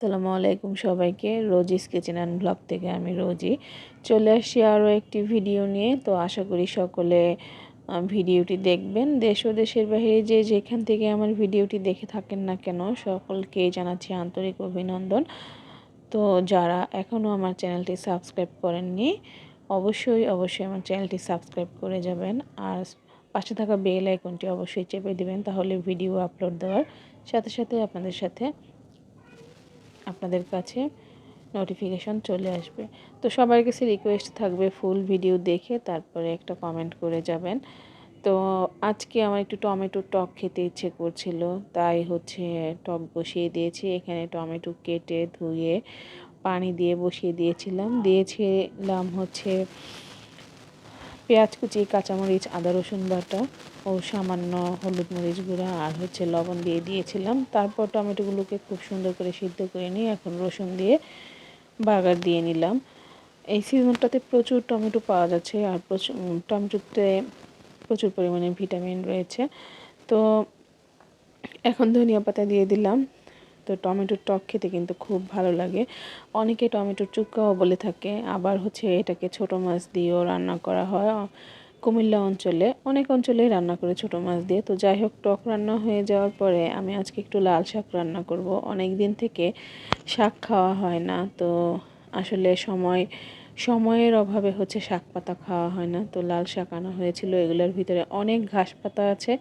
আসসালামু আলাইকুম সবাইকে। রোজিস কিচেন অ্যান্ড ব্লগ থেকে আমি রোজি। চলে আসছি আরও একটি ভিডিও নিয়ে। তো আশা করি সকলে ভিডিওটি দেখবেন। দেশ ও দেশের বাইরে যে যেখান থেকে আমার ভিডিওটি দেখে থাকেন না কেন, সকলকে জানাচ্ছি আন্তরিক অভিনন্দন। তো যারা এখনও আমার চ্যানেলটি সাবস্ক্রাইব করেননি, অবশ্যই অবশ্যই আমার চ্যানেলটি সাবস্ক্রাইব করে যাবেন। আর পাশে থাকা বেল আইকনটি অবশ্যই চেপে দেবেন, তাহলে ভিডিও আপলোড দেওয়ার সাথে সাথে আপনাদের সাথে আপনাদের কাছে নোটিফিকেশন চলে আসবে। তো সবার কাছে রিকোয়েস্ট থাকবে ফুল ভিডিও দেখে তারপরে একটা কমেন্ট করে যাবেন। তো আজকে আমার একটু টমেটো টক খেতে ইচ্ছে করছিল, তাই হচ্ছে টক বসিয়ে দিয়েছি। এখানে টমেটো কেটে ধুয়ে পানি দিয়ে বসিয়ে দিয়েছিলাম। দিয়েছিলাম হচ্ছে পেঁয়াজ কুচি, কাঁচামরিচ, আদা রসুন বাটা ও সামান্য হলুদ মরিচ গুঁড়া আর হচ্ছে লবণ দিয়ে দিয়েছিলাম। তারপর টমেটোগুলোকে খুব সুন্দর করে সিদ্ধ করে নিয়ে এখন রসুন দিয়ে বাগার দিয়ে নিলাম। এই সিজনটাতে প্রচুর টমেটো পাওয়া যাচ্ছে আর প্রচুর টমেটোতে প্রচুর পরিমাণে ভিটামিন রয়েছে। তো এখন ধনিয়া পাতা দিয়ে দিলাম। তো টমেটোর টক খেতে কিন্তু খুব ভালো লাগে। অনেকে টমেটোর চুক্কাও বলে থাকে। আবার হচ্ছে এটাকে ছোট মাছ দিয়েও রান্না করা হয়। কুমিল্লা অঞ্চলে অনেক অঞ্চলেই রান্না করে ছোট মাছ দিয়ে। তো যাই হোক, টক রান্না হয়ে যাওয়ার পরে আমি আজকে একটু লাল শাক রান্না করব। অনেক দিন থেকে শাক খাওয়া হয় না। তো আসলে সময় সময়ের অভাবে হচ্ছে শাক পাতা খাওয়া হয় না। তো লাল শাক আনা হয়েছিল, এগুলোর ভিতরে অনেক ঘাস পাতা আছে।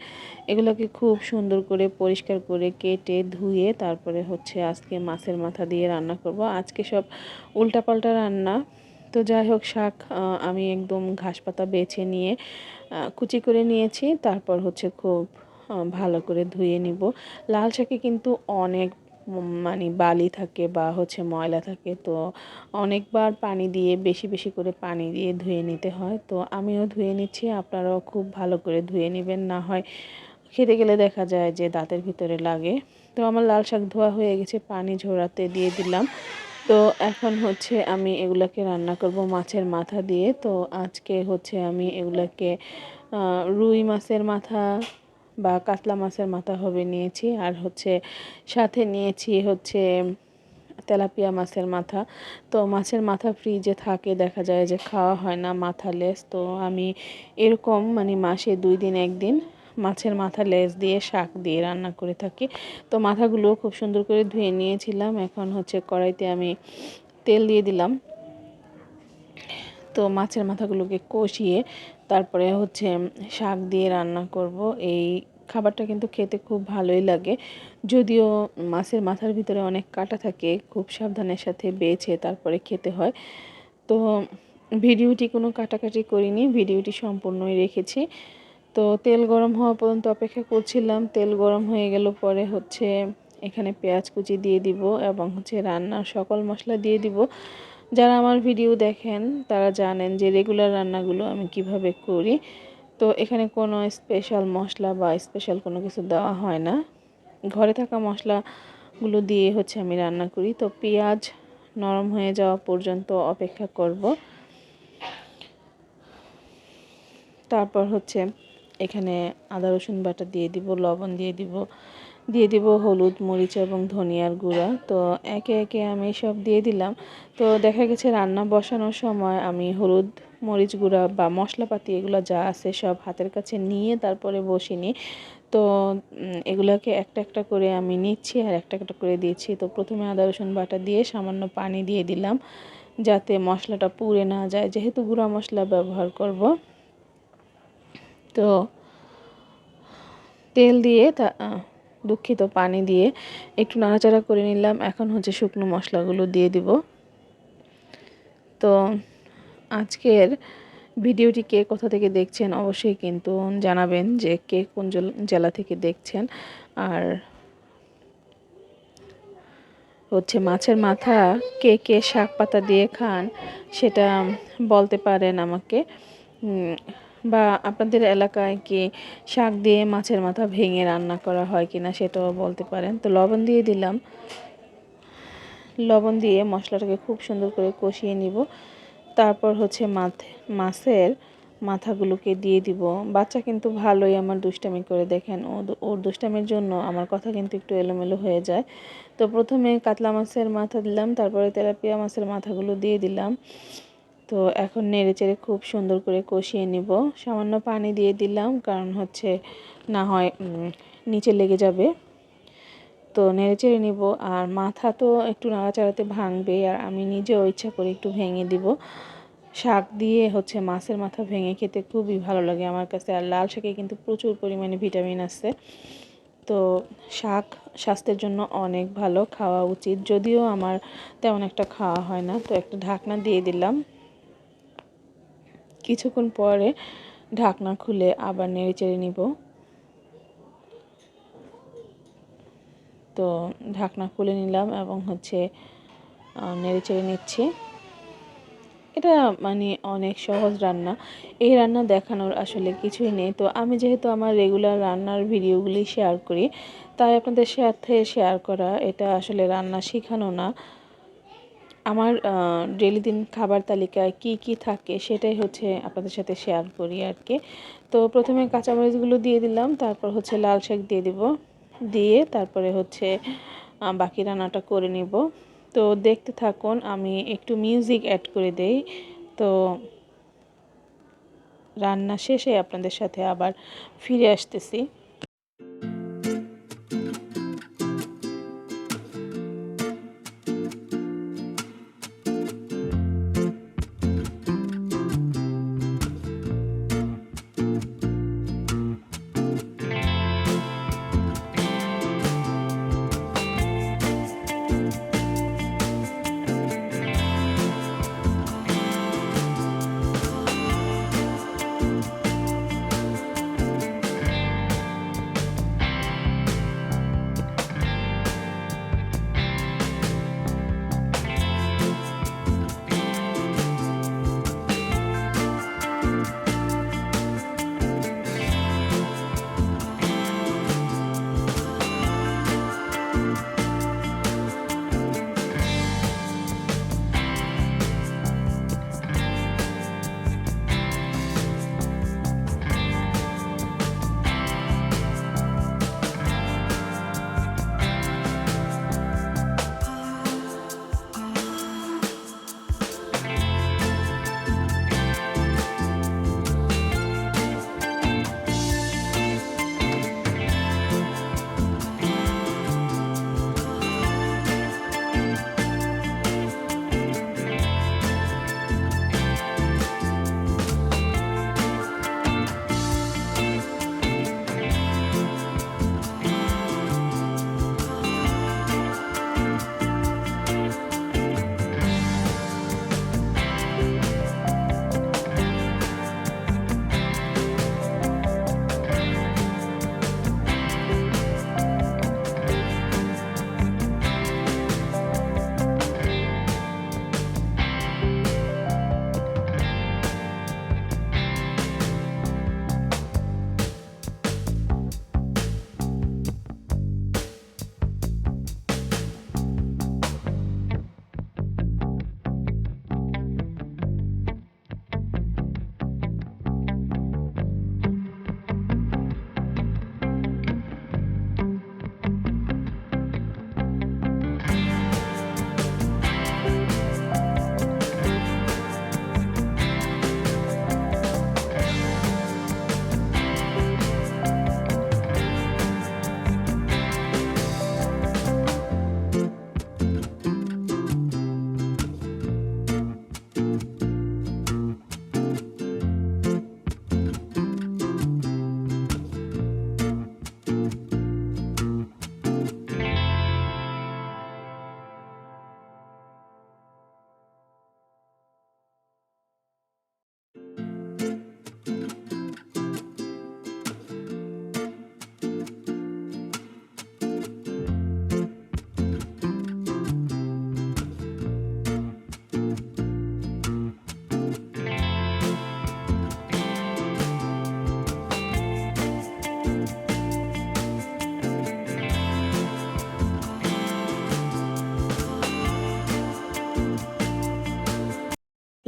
এগুলোকে খুব সুন্দর করে পরিষ্কার করে কেটে ধুয়ে তারপরে হচ্ছে আজকে মাছের মাথা দিয়ে রান্না করব। আজকে সব উল্টাপাল্টা রান্না। তো যাই হোক, শাক আমি একদম ঘাস পাতা বেছে নিয়ে কুচি করে নিয়েছি। তারপর হচ্ছে খুব ভালো করে ধুয়ে নিব। লাল শাকে কিন্তু অনেক মানে বালি থাকে বা হচ্ছে ময়লা থাকে, তো অনেকবার পানি দিয়ে, বেশি বেশি করে পানি দিয়ে ধুয়ে নিতে হয়। তো আমিও ধুয়ে নিচ্ছি, আপনারাও খুব ভালো করে ধুয়ে নেবেন। না হয় খেতে গেলে দেখা যায় যে দাঁতের ভিতরে লাগে। তো আমার লাল শাক ধোয়া হয়ে গেছে, পানি ঝোড়াতে দিয়ে দিলাম। তো এখন হচ্ছে আমি এগুলাকে রান্না করব মাছের মাথা দিয়ে। তো আজকে হচ্ছে আমি এগুলাকে রুই মাছের মাথা বা কাতলা মাছের মাথা হবে নিয়েছি। আর হচ্ছে সাথে নিয়েছি হচ্ছে তেলাপিয়া মাছের মাথা। তো মাছের মাথা ফ্রিজে থাকে, দেখা যায় যে খাওয়া হয় না মাথা লেস তো আমি এরকম মানে মাসে দুই দিন একদিন মাছের মাথা লেজ দিয়ে শাক দিয়ে রান্না করে থাকি। তো মাথাগুলো খুব সুন্দর করে ধুয়ে নিয়েছিলাম। এখন হচ্ছে কড়াইতে আমি তেল দিয়ে দিলাম। তো মাছের মাথাগুলোকে কষিয়ে তারপরে হচ্ছে শাক দিয়ে রান্না করব। এই খাবারটা কিন্তু খেতে খুব ভালোই লাগে। যদিও মাছের মাথার ভিতরে অনেক কাটা থাকে, খুব সাবধানের সাথে বেছে তারপরে খেতে হয়। তো ভিডিওটি কোনো কাটাকাটি করিনি, ভিডিওটি সম্পূর্ণই রেখেছি। তো তেল গরম হওয়া পর্যন্ত অপেক্ষা করছিলাম। তেল গরম হয়ে গেল পরে হচ্ছে এখানে পেঁয়াজ কুচি দিয়ে দিব এবং হচ্ছে রান্নার সকল মশলা দিয়ে দিব। যারা আমার ভিডিও দেখেন, তারা জানেন যে রেগুলার রান্নাগুলো আমি কীভাবে করি। তো এখানে কোনো স্পেশাল মশলা বা স্পেশাল কোনো কিছু দেওয়া হয় না। ঘরে থাকা মশলাগুলো দিয়ে হচ্ছে আমি রান্না করি। তো পেঁয়াজ নরম হয়ে যাওয়া পর্যন্ত অপেক্ষা করব। তারপর হচ্ছে এখানে আদা রসুন বাটা দিয়ে দিব, লবণ দিয়ে দিব। দিয়ে দিব হলুদ, মরিচ এবং ধনিয়ার গুঁড়া। তো একে একে আমি সব দিয়ে দিলাম। তো দেখা গেছে রান্না বসানোর সময় আমি হলুদ, মরিচ গুঁড়া বা মশলাপাতি এগুলো যা আছে সব হাতের কাছে নিয়ে তারপরে বসিনি। তো এগুলোকে একটা একটা করে আমি নিচ্ছি আর একটা একটা করে দিয়েছি তো প্রথমে আদা, রসুন বাটা দিয়ে সামান্য পানি দিয়ে দিলাম যাতে মশলাটা পুড়ে না যায়। যেহেতু গুঁড়া মশলা ব্যবহার করব। তো তেল দিয়ে তা দুঃখিত, পানি দিয়ে একটু নাড়াচাড়া করে নিলাম। এখন হচ্ছে শুকনো মশলাগুলো দিয়ে দিব। তো আজকের ভিডিওটি কে কোথা থেকে দেখছেন অবশ্যই কিন্তু জানাবেন যে কে কোন জেলা থেকে দেখছেন। আর হচ্ছে মাছের মাথা কে কে শাক পাতা দিয়ে খান সেটা বলতে পারেন আমাকে। বা আপনাদের এলাকায় কি শাক দিয়ে মাছের মাথা ভেঙে রান্না করা হয় কিনা সেটাও বলতে পারেন। তো লবণ দিয়ে দিলাম। লবণ দিয়ে মশলাটাকে খুব সুন্দর করে কষিয়ে নিব। তারপর হচ্ছে মাছ মাছের মাথাগুলোকে দিয়ে দিব। বাচ্চা কিন্তু ভালোই আমার দুষ্টামি করে দেখেন। ও ওর দুষ্টামির জন্য আমার কথা কিন্তু একটু এলোমেলো হয়ে যায়। তো প্রথমে কাতলা মাছের মাথা দিলাম, তারপরে তেলাপিয়া মাছের মাথাগুলো দিয়ে দিলাম। তো এখন নেড়ে চেড়ে খুব সুন্দর করে কষিয়ে নিব। সামান্য পানি দিয়ে দিলাম, কারণ হচ্ছে না হয় নিচে লেগে যাবে। তো নেড়ে চেড়ে নিব, আর মাথা তো একটু নাড়াচাড়াতে ভাঙবে, আর আমি নিজেও ইচ্ছা করে একটু ভেঙে দিব। শাক দিয়ে হচ্ছে মাছের মাথা ভেঙে খেতে খুবই ভালো লাগে আমার কাছে, আর লাল শাকে কিন্তু প্রচুর পরিমাণে ভিটামিন আছে। তো শাক স্বাস্থ্যের জন্য অনেক ভালো, খাওয়া উচিত, যদিও আমার তেমন একটা খাওয়া হয় না। তো একটা ঢাকনা দিয়ে দিলাম। কিছুক্ষণ পরে ঢাকনা খুলে আবার নেড়ে চেড়ে নিব। তো ঢাকনা খুলে নিলাম এবং হচ্ছে নেড়ে চেড়ে নিচ্ছি। এটা মানে অনেক সহজ রান্না। এই রান্না দেখানোর আসলে কিছুই নেই। তো আমি যেহেতু আমার রেগুলার রান্নার ভিডিওগুলি শেয়ার করি, তাই আপনাদের সাথে শেয়ার করা, এটা আসলে রান্না শেখানো না। আমার ডেলি দিন খাবার তালিকায় কি কি থাকে সেটাই হচ্ছে আপনাদের সাথে শেয়ার করি আর কি তো প্রথমে কাঁচামরিচগুলো দিয়ে দিলাম, তারপর হচ্ছে লাল শাক দিয়ে দিব। দিয়ে তারপরে হচ্ছে বাকি রান্নাটা করে নিব। তো দেখতে থাকুন, আমি একটু মিউজিক অ্যাড করে দেই। তো রান্না শেষে আপনাদের সাথে আবার ফিরে আসতেছি।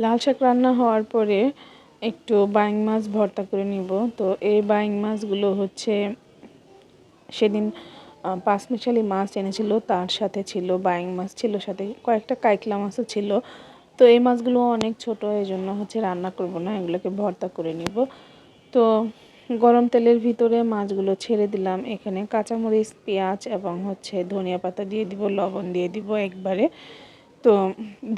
লাল শাক রান্না হওয়ার পরে একটু বাইং মাছ ভর্তা করে নিব। তো এই বাইং মাছগুলো হচ্ছে, সেদিন পাঁচমিশালি মাছ এনেছিল, তার সাথে ছিল বাইং মাছ, ছিল সাথে কয়েকটা কাইকলা মাছও ছিল। তো এই মাছগুলো অনেক ছোট এই জন্য হচ্ছে রান্না করব না, এগুলোকে ভর্তা করে নিব। তো গরম তেলের ভিতরে মাছগুলো ছেড়ে দিলাম। এখানে কাঁচামরিচ, পেঁয়াজ এবং হচ্ছে ধনিয়া পাতা দিয়ে দিব, লবণ দিয়ে দিব একবারে। তো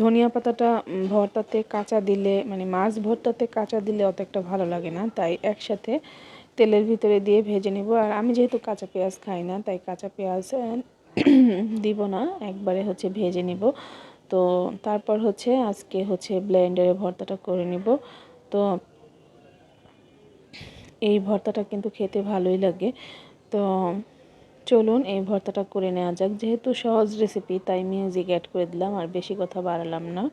ধনিয়া পাতাটা ভর্তাতে কাঁচা দিলে মানে মাছ ভর্তাতে কাঁচা দিলে অত একটা ভালো লাগে না। তাই একসাথে তেলের ভিতরে দিয়ে ভেজে নেব। আর আমি যেহেতু কাঁচা পেঁয়াজ খাই না, তাই কাঁচা পেঁয়াজ দিব না। একবারে হচ্ছে ভেজে নিব। তো তারপর হচ্ছে আজকে হচ্ছে ব্লেন্ডারে ভর্তাটা করে নিব। তো এই ভর্তাটা কিন্তু খেতে ভালোই লাগে। তো চলুন এই ভর্তাটা করে নেওয়া যাক। যেহেতু সহজ রেসিপি তাই মিউজিক অ্যাড করে দিলাম আর বেশি কথা বাড়ালাম না।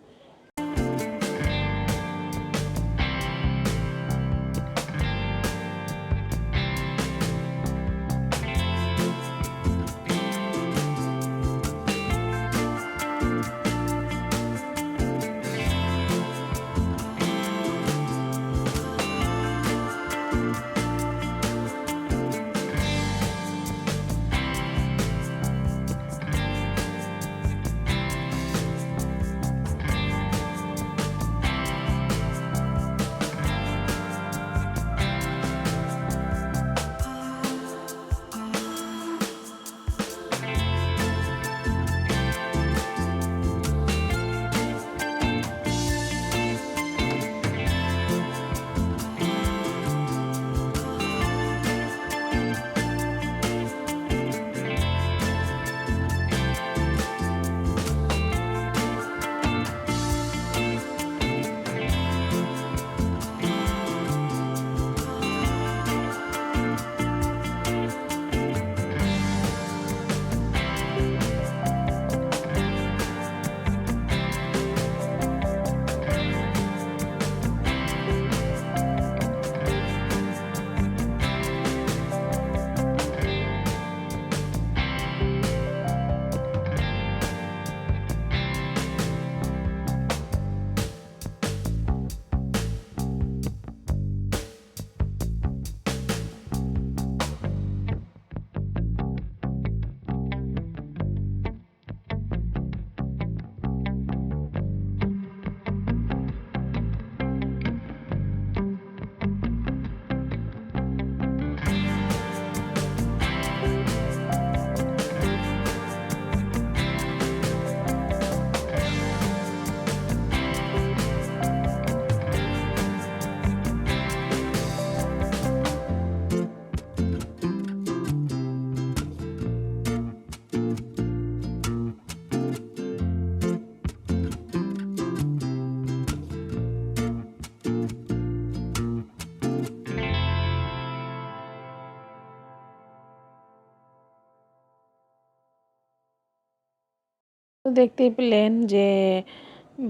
তো দেখতেই পেলেন যে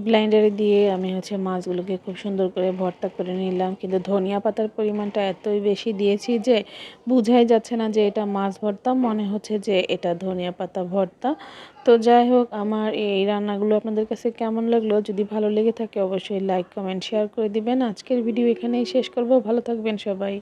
ব্লেন্ডারে দিয়ে আমি হচ্ছে মাছগুলোকে খুব সুন্দর করে ভর্তা করে নিলাম। কিন্তু ধনিয়া পাতার পরিমাণটা এতই বেশি দিয়েছি যে বোঝাই যাচ্ছে না যে এটা মাছ ভর্তা, মনে হচ্ছে যে এটা ধনিয়া পাতা ভর্তা। তো যাই হোক, আমার এই রান্নাগুলো আপনাদের কাছে কেমন লাগল? যদি ভালো লেগে থাকে, অবশ্যই লাইক কমেন্ট শেয়ার করে দিবেন। আজকের ভিডিও এখানেই শেষ করব। ভালো থাকবেন সবাই।